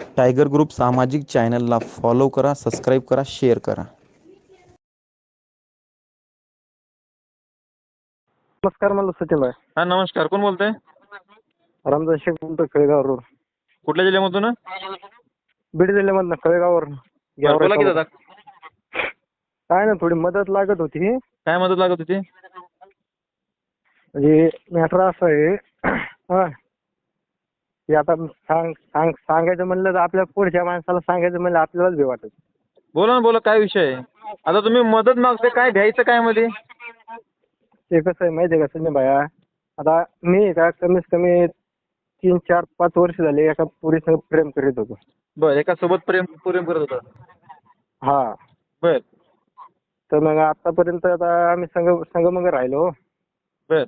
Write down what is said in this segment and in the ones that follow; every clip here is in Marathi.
टायगर ग्रुप सामाजिक चॅनलला फॉलो करा सबस्क्राईब करा शेअर करा. नमस्कार मला सचिन भाई. हा नमस्कार. कोण बोलतंय? रामदास शेख बोलतो खळेगाव रोड. कुठल्या जिल्ह्यामधून? बीड जिल्ह्यामधनं खळेगाववर बरं, बोला की दादा. काय ना थोडी मदत लागत होती. काय मदत लागत होती? म्हणजे मॅटर असं आहे हा की आता सांग सांग सांगायचं म्हणलं तर आपल्या पुढच्या माणसाला सांगायचं म्हणलं आपल्यालाच भे वाटत. बोला ना बोला काय विषय? आहे आता तुम्ही मदत मागते काय घ्यायचं काय मध्ये? ते कसं आहे माहिती आहे का संजय भाया? आता मी आहे का कमीत कमी तीन चार पाच वर्ष झाले एका पुरीसंग प्रेम करीत होतो. बर एका सोबत प्रेम प्रेम करत होता? हा. बर. तर मग आतापर्यंत आता आम्ही संग संगमंग राहिलो. बर.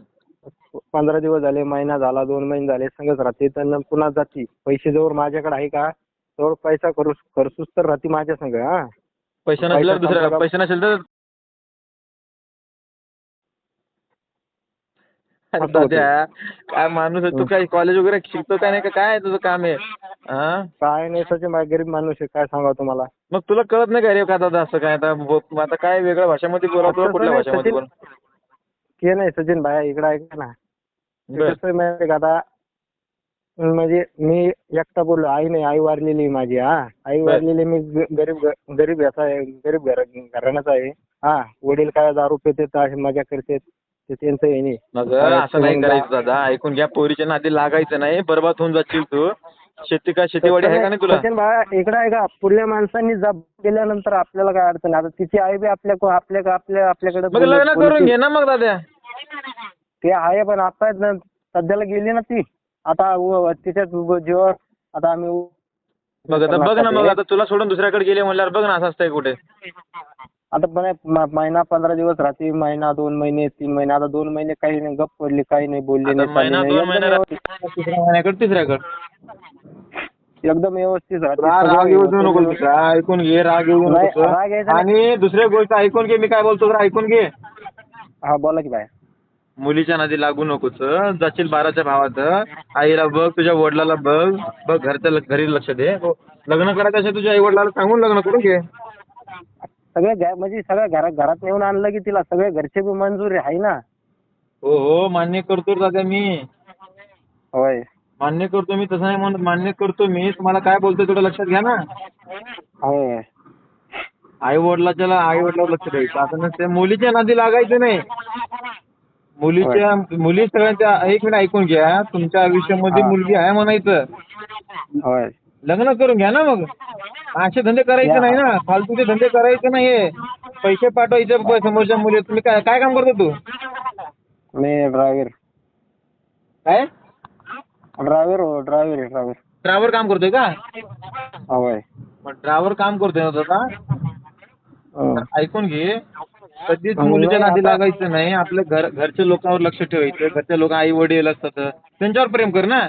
पंधरा दिवस झाले महिना झाला दोन महिने झाले संगच राहते. तर पुन्हा जाती. पैसे जवळ माझ्याकडे आहे का? जवळ पैसा करू खर्चूच तर राहते माझ्या संग हा. पैसे नसल्यावर पैसे नसेल तर अरे असं होतं. दाद्या, काय माणूस आहे? तू काय कॉलेज वगैरे शिकतो काय नाही? का काय आहे तुझं काम आहे? हा? काय नाही सचिन भाई गरीब माणूस आहे. काय सांगावं तुम्हाला? मग तुला कळत नाही का रे का दादा असं काय? आता बो- आता काय वेगळ्या भाषेमध्ये बोला तुला कुठल्या भाषेमध्ये. बोला ते नाही सचिन भाई इकडे ऐका ना. बर. कसं माहिती का आता? म्हणजे मी एकटा बोललो आई नाही आई वारलेली आहे माझी हा. आई बर. वारलेली मी ग- गरीब घ- गरीब याचा आहे गरीब घर घराण्याचा आहे. हा वडील काय दारू पितात अशी मजा करतात ते त्यांचं आहे नाही. मग असं नाही करायचं दादा ऐकून घ्या पोरीच्या नादी लागायचं नाही बरबाद होऊन जाशील तू. शेती काय शेतीवाडी आहे का नाही तुला? सचिन इकडे आहे का? पुढल्या माणसांनी जब केल्यानंतर आपल्याला काय अडचण? आहे? आता तिची आई बी आपल्या आपल्या आपल्या आपल्याकडे मग लग्न करून घे ना मग दादा ते आहे पण आता न- सध्याला गेली ना ती. आता व- तिच्या जीवावर आता आम्ही उ- मग आता बघ ना मग आता तुला सोडून दुसऱ्याकडे गेले म्हणल्यावर बघ ना असं असतंय कुठे. आता पण म- महिना पंधरा दिवस राहते महिना दोन महिने तीन महिने आता दोन महिने काही नाही गप्प पडली काही नाही बोलली आता नाही चालली महिना नाही. दोन एकदम महिने तिसऱ्या महिन्याकडे तिसऱ्याकडे. एकदम व्यवस्थित राहते. राग सगळं येऊ देऊ नको व्यवस्थित. तुझा ऐकून घे राग येऊ नाही, नको राग यायचा नाही. आणि दुसरी गोष्ट ऐकून घे मी काय बोलतो जरा ऐकून घे. हा बोला की बाय. मुलीच्या नादी लागू नकोच जाशील बाराच्या भावात. आईला बघ तुझ्या वडिलाला बघ. बघ घरच्या घरी लक्ष दे. हो, लग्न करायचं असेल तुझ्या आई वडिलाला सांगून लग्न करून घे. सगळ्या घ- म्हणजे सगळ्या घरात घरात नेऊन आणलं की तिला सगळे घरचे बी मंजुरी आहे ना? हो हो मान्य करतो दादा मी. होय. मान्य करतो मी तसं नाही म्हणत. मान्य करतो मी. तुम्हाला काय बोलतोय थोडं लक्षात घ्या ना. होय. आई वडिलाच्या आई वडिलावर लक्ष द्यायचं. आता नसते मुलीच्या नादी लागायचं नाही. मुलीच्या मुली सगळ्यांच्या एक मिनिट ऐकून घ्या. तुमच्या आयुष्यामध्ये. मुलगी आहे म्हणायचं. होय. लग्न करून घ्या ना मग. असे धंदे करायचे. नाही ना. फालतूचे धंदे करायचे नाही पैसे पाठवायचे समोरच्या मुली तुम्ही काय काय काम करतो तू? मी ड्रायव्हर काय? ड्रायव्हर हो ड्रायव्हर आहे ड्रायव्हर. ड्रायव्हर काम करतोय का? होय. मग ड्रायव्हर काम करतोय ना दादा हं. ऐकून घे. कधीच मुलीच्या नादी आता- लागायचं नाही. आपल्या घर घरच्या लोकांवर लक्ष ठेवायचं. घरच्या लोक आई वडील असतात. त्यांच्यावर प्रेम कर ना.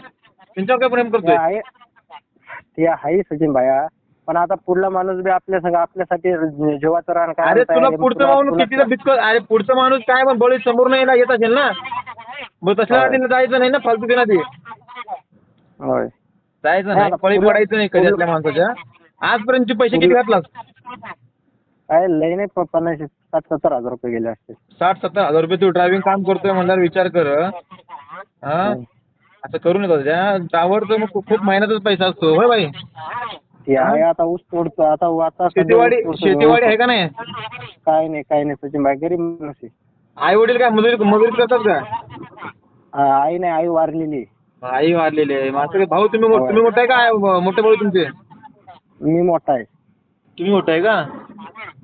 त्यांच्यावर काय प्रेम ते करतोय? आहे ते आहे सचिन भाया. पण आता पुढला माणूस बी आपल्या संग आपल्यासाठी जेवाचं रान अरे तयार तुला आहे. पुढचा तुला- माणूस तुला- कितीला अरे पुढचा माणूस काय पण बळी समोर नाही ना येत असेल ना? मग तसल्या. नादीला जायचं नाही ना फालतू नादी? होय. जायचं नाही, आता पळी पडायचं नाही आपल्या माणसाच्या. आजपर्यंतचे पैसे किती घातलास? काय लय नाही प- पन्नास साठ सत्तर हजार रुपये गेले असते साठ सत्तर हजार रुपये तू ड्रायव्हिंग काम करतोय म्हणल्यावर विचार कर. हा. असं करून येतो त्या ड्रायव्हरचं मग खूप खूप मेहनतच पैसा असतो. होय बाई? ते आहे आता ऊस तोडतो आता आता सध्या शेतीवाडी ऊस तोडतो. शेतीवाडी आहे का नाही? काय नाही काय नाही. सचिन भाई गरीब माणूस आहे. आई वडील काय मजुरी मजुरी करतात का? आई नाही आई वारलेली आई वारलेली आहे. मग असं भाऊ तुम्ही मो- तुम्ही मोठा आहे का? मोठे भाऊ तुमचे? मी मोठा आहे. तुम्ही मोठा आहे का?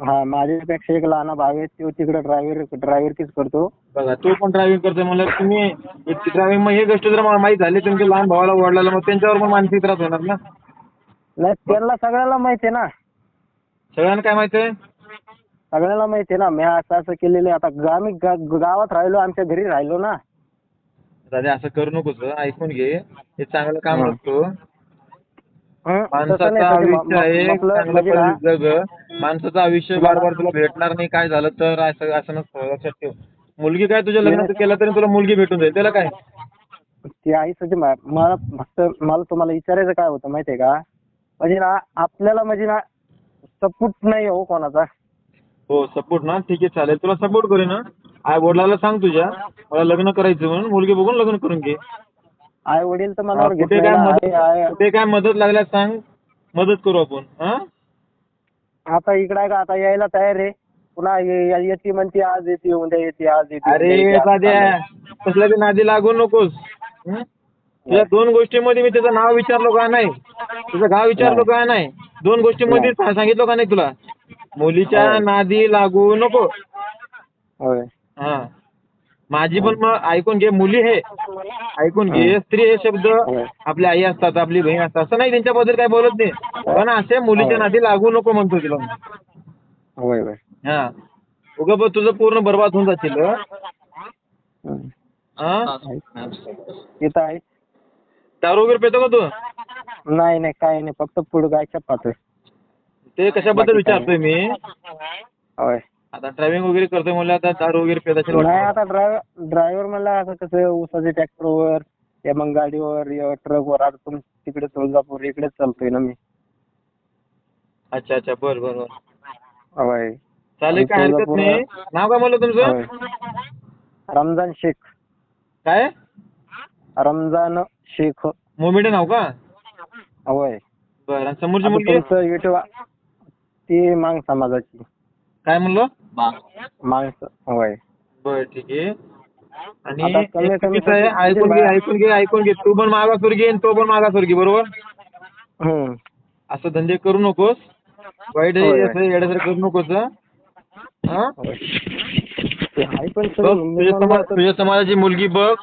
हा माझ्यापेक्षा एक लहान भाऊ आहे. तो तिकडे ड्रायव्हर ड्रायव्हरकीच करतो. बघा तो पण ड्रायव्हिंग करतोय म्हणलं तुम्ही ड्रायव्हिंग मग हे गोष्ट जर मला माहीत झाली तुमच्या लहान भावाला वडिलाला मग त्यांच्यावर पण मानसिक त्रास होणार ना? नाही त्यांना सगळ्याला माहिती आहे ना. सगळ्यांना काय माहिती आहे? सगळ्याला माहिती आहे ना. मी असं असं केलेलं आहे. आता आम्ही गा- गावात राहिलो आमच्या घरी राहिलो ना. दादा असं करू नकोस ऐकून घे. हे चांगलं काम तसं नाही माणसाचं. आयुष्य आहे. चांगलं म्हणजे पद्धतीत जग माणसाचं आयुष्य बार बार तुला भेटणार नाही. काय झालं तर असं असं नसतं. लक्षात ठेव. मुलगी काय तुझ्या लग्न केलं तरी तुला मुलगी भेटून जाईल. त्याला काय? ते भाई मला फक्त मला तुम्हाला विचारायचं काय होतं माहितीये का? म्हणजे ना आपल्याला म्हणजे ना सपोर्ट नाही हो कोणाचा. हो सपोर्ट ना? ठीक आहे चालेल. तुला सपोर्ट करेन ना आई वडिलाला सांग तुझ्या. मला लग्न करायचं म्हणून. मुलगी बघून लग्न करून घे. आई वडील तर घेत कुठे काय. मदत कुठे काय मदत लागल्यास सांग. मदत करू आपण. हा? आता इकडे आहे का? आता यायला तयार आहे. पुन्हा येते म्हणते आज येते उद्या येते आज येते अरे साध्या. कसल्या बी नादी लागू नकोस. हं? तुझ्या दोन गोष्टीमध्ये मी त्याचं नाव विचारलो का नाही? तुझं गाव विचारलो का नाही? दोन गोष्टीमध्ये सा- सांगितलं का नाही तुला? मुलीच्या. नादी लागू नको. होय. हा. माझी पण मग ऐकून घे मुली हे. ऐकून घे. स्त्री हे शब्द. आपली आई असतात आपली बहीण असतात. असं नाही त्यांच्याबद्दल काय बोलत नाही. पण असे मुलीच्या नादी लागू नको म्हणतो तिला हा. उगा तुझं पूर्ण बरबाद होऊन हं? हं. हा आहे. दारू वगैरे पितो का तू? नाही नाही काय नाही. फक्त पुढं गायच्या पाहतोय ते कशाबद्दल विचारतोय मी? होय. आता ड्रायव्हिंग वगैरे करतोय म्हणलं आता दारू वगैरे पित असेल नाही वाटतं. आता ड्रायव्हर ड्रायव्हर म्हणला असं कसं ऊसाच्या ट्रॅक्टरवर या मग गाडीवर या ट्रकवर आता तुम तिकडे तुळजापूर इकडेच चालतोय ना मी. अच्छा अच्छा बर बर बर. होय. चालेल काय हरकत नाही. नाव काय म्हणलं तुमचं? होय. रमजान शेख. काय? रमजान शेख. मोमेडे नाव का? होय. बर आणि समोरची आता मुलगी? तुमचं युट्यूब ती मांग समाजाची. काय म्हणलो? होय. बर ठीक आहे. आणि आता एक कमी- कमी चुकीचं आहे? पैसे- ऐकून घे ऐकून घे ऐकून घे. तू पण मागासवर्गीय आणि तो पण मागासवर्गीय बरोबर? हम्म. असं धंदे करू नकोस. वाईट होय, होय. असं येड्यासारखं करू नकोस हं? होय. ते आहे पण सर बघ मी तुझ्या समाज समाजाची मुलगी बघ.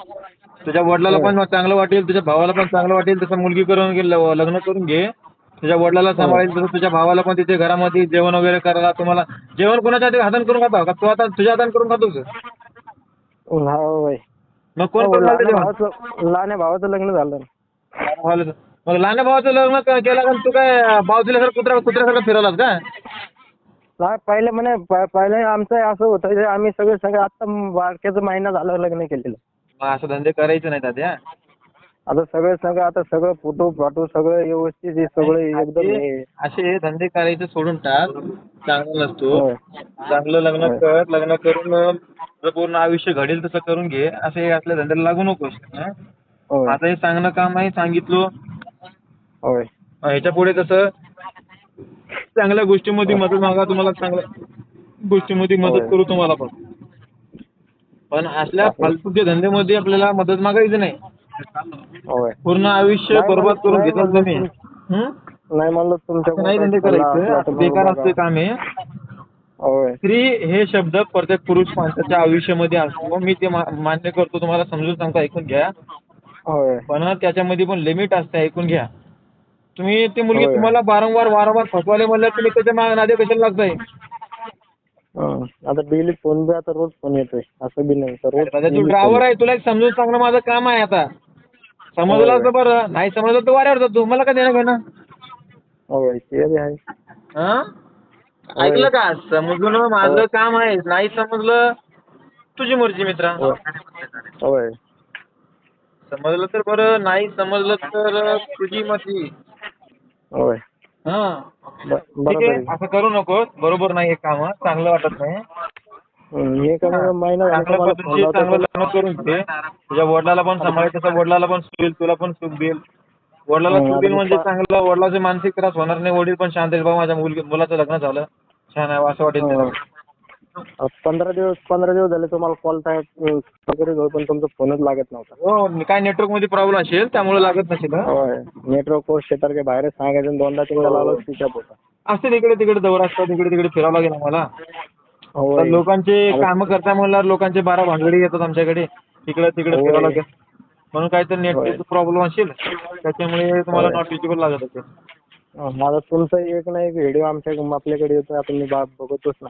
तुझ्या वडिलाला पण चांगलं वाटेल तुझ्या भावाला पण चांगलं वाटेल तसं मुलगी करून घे लग्न करून घे. तुझ्या वडिलाला सांभाळेल तसं तुझ्या भावाला पण तिथे घरामध्ये जेवण वगैरे करायला तुम्हाला जेवण कोणाच्या हाती हाताने करून खाता? का तू आता तुझ्या हाताने करून हा होय. मग कोण हो, करून घालतं लहान्या जेवण? भावाचं लहान्या भावाचं लग्न झालं. भावाला- मग लहान भावाचं लग्न क- केलं का? तू काय बावतील्यासारखं कुत्र्या कुत्र्यासारखं फिरवलास का? पहिले म्हणे प- पहिले आमचं असं होतं आम्ही सगळे सगळे आता बारक्याचं महिना झालं लग्न केलेलं. मग असं धंदे करायचे नाही दाद्या आता सगळं सगळं आता सगळं फोटो फाटो सगळं व्यवस्थित आहे, सगळं एकदम हे. असे धंदे करायचे सोडून टाक चांगला नसतो होय. चांगलं लग्न. कर लग्न करून तुझं पूर्ण आयुष्य घडेल तसं करून घे असे असल्या धंद्याला लागू नकोस हं? होय माझं हे सांगणं काम आहे सांगितलं होय ह्याच्या पुढे कसं चांगल्या गोष्टीमध्ये मदत मागा तुम्हाला चांगल्या गोष्टीमध्ये मदत होय. करू तुम्हाला पण पण असल्या फालतूच्या धंद्यामध्ये आपल्याला मदत मागायची नाही होय. पूर्ण आयुष्य बरबाद करून म्हणलं तुम्ही? हं? नाही म्हणलं तुमच्या नाही धंदे करायचं? असं बेकार असते काम आहे होय. स्त्री हे शब्द प्रत्येक पुरुष माणसाच्या आयुष्यामध्ये असतो. मी ते मा- मान्य करतो तुम्हाला समजून सांगतो ऐकून घ्या. होय. पण त्याच्यामध्ये पण लिमिट असते ऐकून घ्या. तुम्ही ती मुलगी होय. तुम्हाला वारंवार वारंवार फसवाले म्हणलं तुम्ही त्याच्यामागे नादे कशाला लागताय? हं. आता डेली फोन बी आता रोज फोन येतोय. असं बी नाही. तर रोज आता तू daily ड्रायव्हर आहे तुला एक समजून सांगणं माझं काम आहे आता. समजलं. तर बरं. नाही समजलं तर वाऱ्यावर जातो. मला काय देणं घेणं? होय ते बी आहे. हं? ऐकलं का? समजून माझं काम आहे. नाही समजलं तुझी मर्जी मित्रा. होय. होय. समजलं तर बरं. नाही समजलं तर तुझी मर्जी. होय. हा. ब- ठीक बरोबर आहे आहे. असं करू नकोस. बरोबर नाही हे काम. चांगलं वाटत नाही. हं, हे. चांगल्या फोन लावतो चांगलं लग्न करून घे. तुझ्या वडिलाला पण सांभाळ तसं वडिलाला पण सुख देईल तुला पण सुख देईल. वडिलाला हं, सुख देईल म्हणजे चांगलं वडिलाचे मानसिक त्रास होणार नाही. वडील पण शांत येईल बाबा माझ्या मुलगी मुलाचं लग्न झालं. छान आहे असं वाटेल त्याला. हं. पंधरा दिवस पंधरा दिवस झाले तुम्हाला कॉल वगैरे घेऊ पण तुमचा फोनच लागत नव्हता. हो काय नेटवर्कमध्ये प्रॉब्लेम असेल त्यामुळे लागत नसेल हं? होय. नेटवर्क शेतारखे बाहेर सांगायचं आणि दोनदा तीनदा लावलं स्विच होता असते तिकडे तिकडे दौरा असतात तिकडे तिकडे फिरावं लागेल आम्हाला. होय. लोकांचे कामं करता म्हणल्यावर लोकांचे बारा भानगडी येतात आमच्याकडे. तिकडे तिकडे होय. फिरावं लागेल. म्हणून काहीतरी नेटवर्क प्रॉब्लेम असेल त्याच्यामुळे तुम्हाला होय. नॉट रिचेबल लागत असेल हं, माझा तुमचा एक ना एक व्हिडिओ आमच्या आपल्याकडे येतो आपण मी बा- बघतोच ना.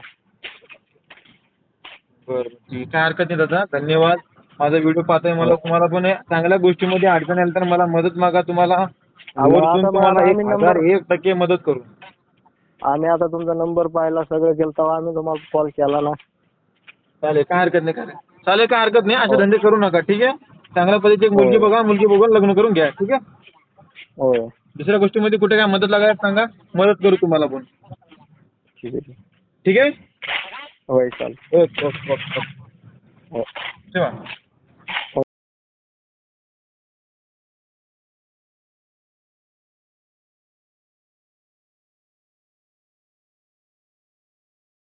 बरं ठीक काय हरकत नाही दादा. धन्यवाद. माझा व्हिडिओ पाहताय मला तुम्हाला पण चांगल्या गोष्टीमध्ये अडचण आली तर मला मदत मागा. तुम्हाला आवर्जून आता तुम्हाला मला एक आम्ही हजार number- एक टक्के मदत करू. आम्ही आता तुमचा नंबर पाहिला सगळं केलं तेव्हा आम्ही तुम्हाला कॉल केला ना. चालेल काय हरकत नाही काय चालेल काय हरकत नाही असे धंदे करू नका ठीक आहे? चांगल्या पद्धतीची एक मुलगी. बघा मुलगी बघून लग्न करून घ्या ठीक आहे? होय दुसऱ्या गोष्टीमध्ये कुठे काय मदत लागायला सांगा मदत करू तुम्हाला पण. ठीक आहे. ठीक आहे? होय चालेल. Okay okay okay. हो. ठेवा.